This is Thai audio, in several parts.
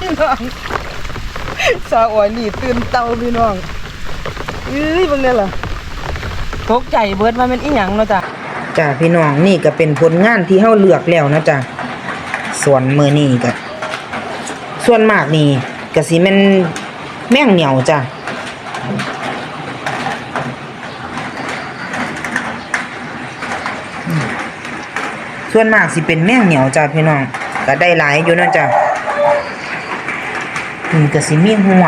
พี่น้องสาวอ่อยนี่ตื่นเตาพี่น้องเอ้ยเบิ่งได้ล่ะตกใจเบิดว่ามันอีหยังเนาะจ้ะจ้าพี่น้องนี่ก็เป็นผลงานที่เฮาเลือกแล้วนะจ้ะส่วนมือนี่ก็ส่วนมากนี่ก็สิม่นแม่งเหนียวจ้ะส่วนมากสิเป็นแมงเหนียวจ้าพี่น้องก็ได้หลายอยู่นะจ้ะ นี่ก็สิมีหว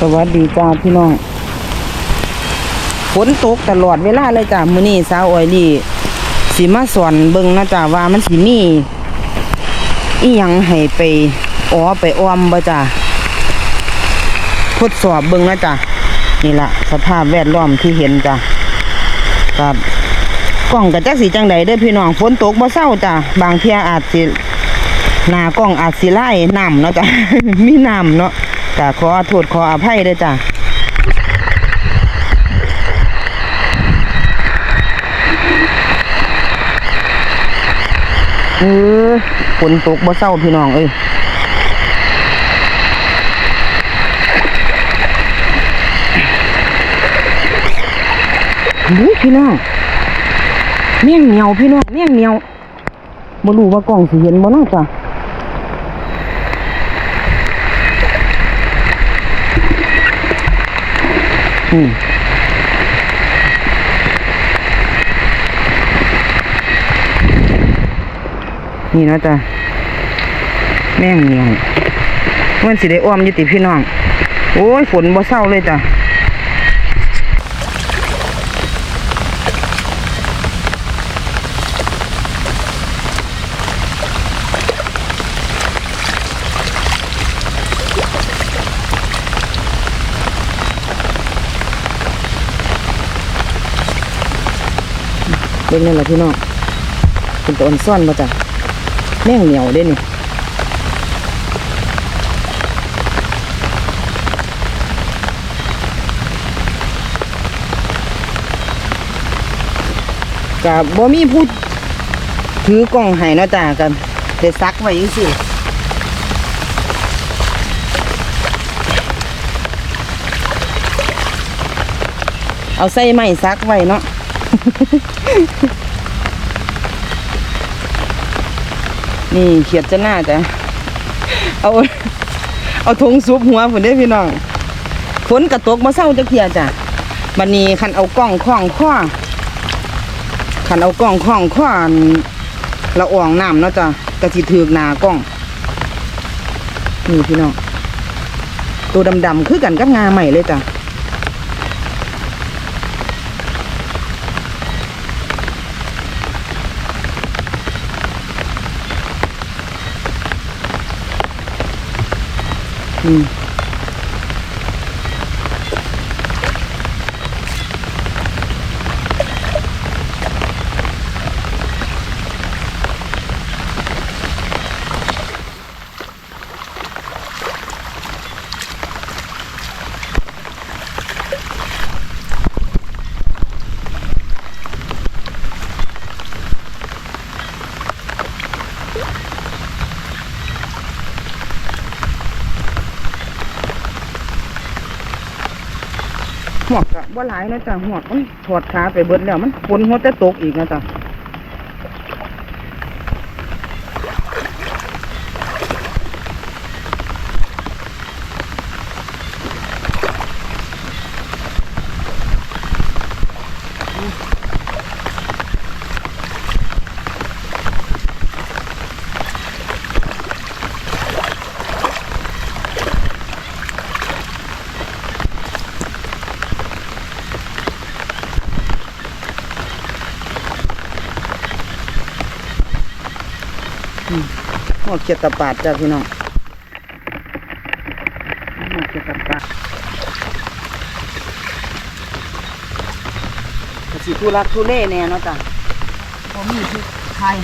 สวัสดีจ้าพี่น้องฝนตกตลอดเวลาเลยจ้ะมื้อนี้สาวอ้อยลี่สิมาสอนเบิ่งนะจ้ะว่ามันสิมีอีหยังให้ไปอ๋อไปอ้อมบ่จ้ะทดสอบเบิ่งนะจ้ะนี่ละสภาพแวดล้อมที่เห็นจ้ะครับ กล้องกับจักสีจังใดเด้อพี่น้องฝนตกบ่เศร้าจ้ะบางเที่ยอาจสิหน้ากล้องอาจสิไล่น้ำเนาะจ้ะมีน้ำเนาะจ้ะขอโทษขออภัยเด้อจ้ะเออฝนตกบ่เศร้าพี่น้องเอ้ยเฮ้ยพี่น้อง เมี่ยงเหนียวพี่น้องเมี่ยงเหนียวบ่รู้ว่ากล้องสิเห็นบ่เนาจ้ะอืมนี่นะจ้ะแม่งเนียวมันสิได้อ้อมยู่ติพี่น้อง โอ้ยฝนบ่เศร้าเลยจ้ะ เบิ่งนั่นแหละพี่น้องเป็นตัวอ่อนซ่อนมาจ้ะแม่งเหนียวเด้นี่กับบ่มีผู้ถือกล้องให้นาะจ้ะกันเดี๋ยวซักไว้ยังสิเอาใส่ไม้ซักไว้เนาะ นี่เขียดจะหน้าจ้ะเอาเอาทงซุปหัวผมได้พี่น้องฝนกระตกมาเศร้าจะเขียจ้ะบันนี้คันเอากล้องคล้องข้อคันเอากล้องคล้องข้อละอ่องน้ำเนาะจ้ะกระสิถือกหนากล้องนี่พี่น้องตัวดำๆคือกันกับงาใหม่เลยจ้ะ อื่หลายนะจ้ะหวกมันถอดขาไปเบิดแล้วมันฝนหัวแต่ตกอีกนะจ้ะ หวกเขียดตะปาดจ้ะพี่น้องหวกเขียดตะปาดก็สิทุลักทุเลแน่เนาะจ้ะพอมีที่ทาย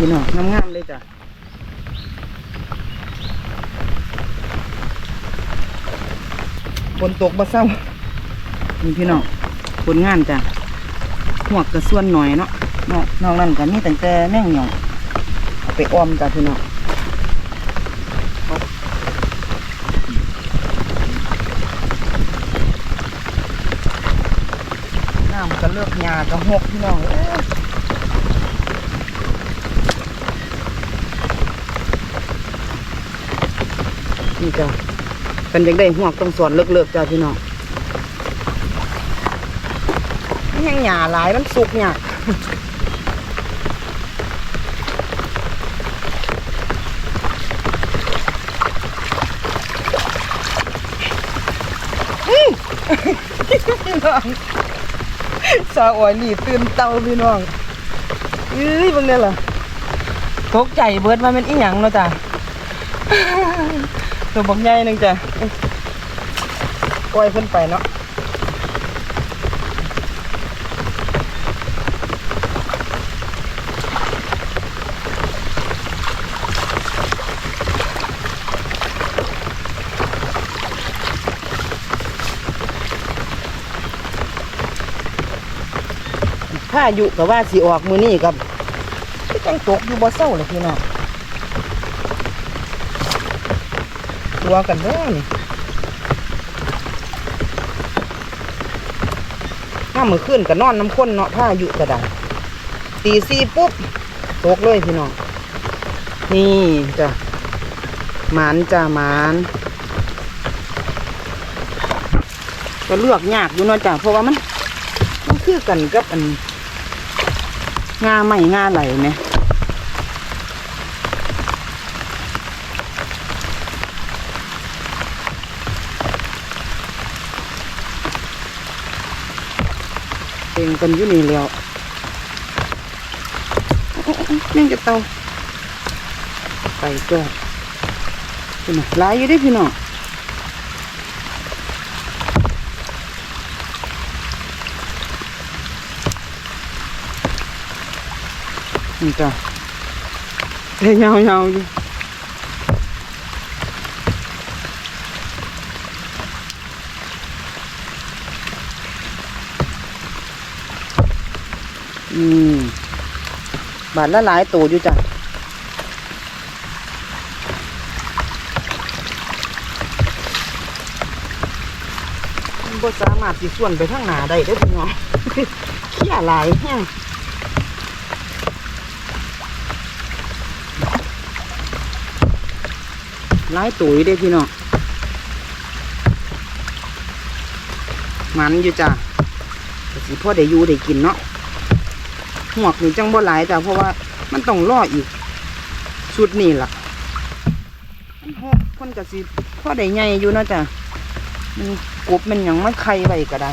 พี่น้องงามๆเลยจ้ะฝนตกบ่เศร้านี่พี่น้องผลงานจ้ะหวกกระส่วนหน่อยเนาะนอกนอกนั้นก็มีแต่แต่แม่งเหนียวเอาไปออมจ้ะพี่น้องน้ำก็เลือกหญ้าก็หกพี่น้องเอ้ นี่จ้ะเป็นยากได้หวกต้องสอนเลิกๆจ้าพี่น้องมันยังหยาหลายมันสุกหยากอื้อพี่น้องสาวอ่อยนี่ตื่นเตาพี่น้องเอ้ยบางเนี่ยล่ะตกใจเบิดว่ามันอีหยังเนาะจ้ะ ตัวบักใหญ่หนึงจ้ะปล่อยขึ้นไปเนาะถ้าอยู่กับว่าสิออกมือนี่กับที่จังตกอยู่บ่เศร้าเลยพี่น้อง ตัวกันด้อนี่ถ้ามือขึ้นก็นอนน้ำข้นเนาะถ้าอยู่กระดาตีสี่ปุ๊บตกเลยพี่น้องนี่จ้ะหมานจ้ะหมานก็เลือกยากอยู่เนาะจ้ะเพราะว่ามันมันคือกันกับอันงาใหม่งาไหลไหม เองกันอยู่นี่แล้วยังจะเตาไปก็พี่น้องลายอยู่ด้พี่น้องนี่จ้ะเฮ้ยยาวๆอยู่ อืม บาทละหลายตัวอยู่จ้ะมันบ่สามารถสิส่วนไปทางหน้าได้เด้อพี่น้องเขี้ยหลายแห้งหลายตัวอยู่เด้อพี่น้องมันอยู่จ้ะก็สิพ่อได้อยู่ได้กินเนาะ หวกนี่จังบ่หลายจ้ะเพราะว่ามันต้องรออีกชุดนี่ล่ะมันหกคนกะสิพอได้ใหญ่อยู่นะจ้ะมันกบมันยังมันไข่ไว้ก็ได้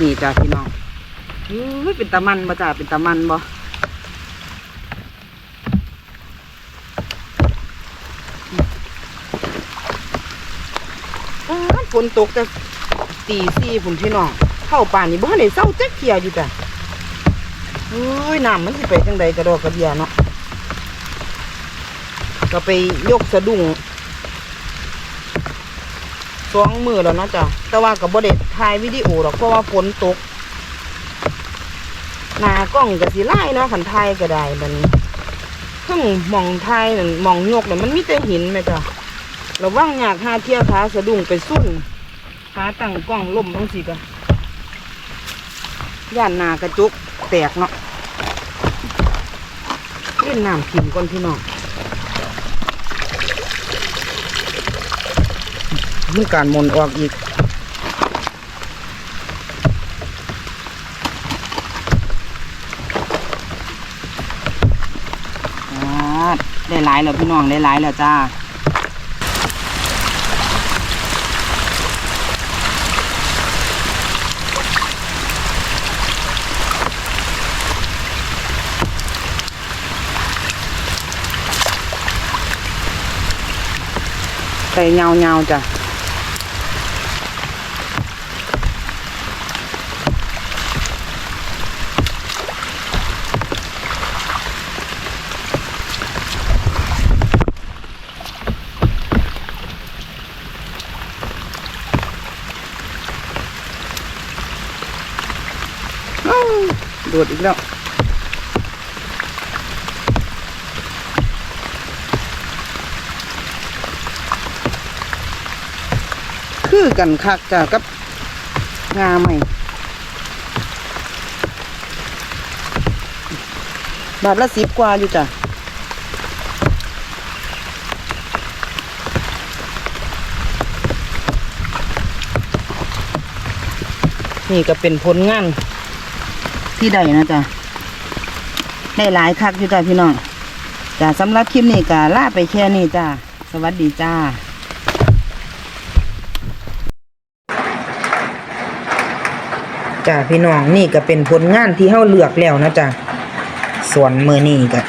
นี่จ้ะพี่น้องอุ้ยเป็นตะมันบ่จ้ะเป็นตะมันบ่อ้าวฝนตกแต่ตีสี่พุ่นพี่น้องเข้าป่านนี่บ่ทันได้เศร้าจักเที่ยอยู่จ้ะอุ้ยน้ำมันสิไปจังใดกระดอกกระเดียเนาะก็ไปยกสะดุ้ง สองมือแล้วเนาะจ้ะแต่ว่ากับบ่ได้ถ่ายวิดีโอหรอกเพราะว่าฝนตกหน้ากล้องก็สิไล่เนาะขันถ่ายก็ได้มันเพิ่งมองถ่ายนั่นมองยกเนี่ยมันมีแต่หินแม่จ้ะระวังอยากหาเที่ยวขาสะดุ้งไปสุ่นขาตั้งกล้องล่มบางสิก็ย่านนากระจุกแตกเนาะเล่นน้ำขิมก่อนพี่น้อง มีการมนออกอีก ได้หลายแล้วพี่น้องได้หลายแล้วจ้าใส่เงาๆจ้ะ โดดอีกแล้วคือกันคักจ้ะกับงาใหม่บาทละสิบกว่าอยู่จ้ะนี่ก็เป็นผลงาน ที่ได้นะจ๊ะได้หลายคักอยู่จ้ะพี่น้องจ้ะสำหรับคลิปนี้ก็ลาไปแค่นี้จ้ะสวัสดีจ้าจ้าพี่น้องนี่ก็เป็นผลงานที่เฮาเลือกแล้วนะจ้ะส่วนมือนี่ก็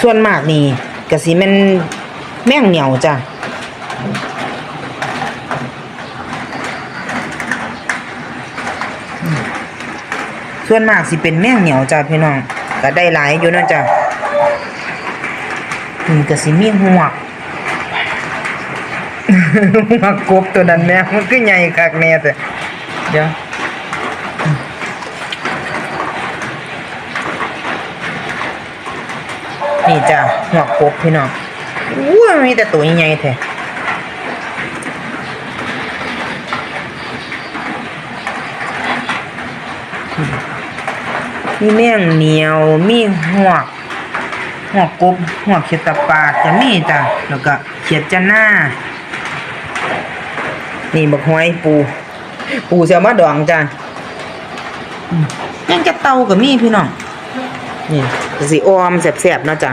ส่วนมากนี่ก็สิแม่นแม่งเหนียวจ้ะ ส่วนมากสิเป็นแมงเหนียวจ้ะพี่น้องก็ได้หลายอยู่นะจ้ะนี่ก็สิมีหวกหวกกบตัวนั้นแม่มันคือใหญ่คักแน่แต่เดี๋ยวนี่จ้ะหัวกบพี่น้องอู้ยมีแต่ตัวใหญ่ๆแท้ มีแมงเหนียว มีหัวกหัวกบหัวกเขียดตะปาดจะมีจ้ะแล้วก็เขียดจะหน้า นี่บักหอยปู ปูเสียมาดองจ้ะยังจะเตากับมีพี่น้อง นี่สีออมแสบๆเนาะจ้ะ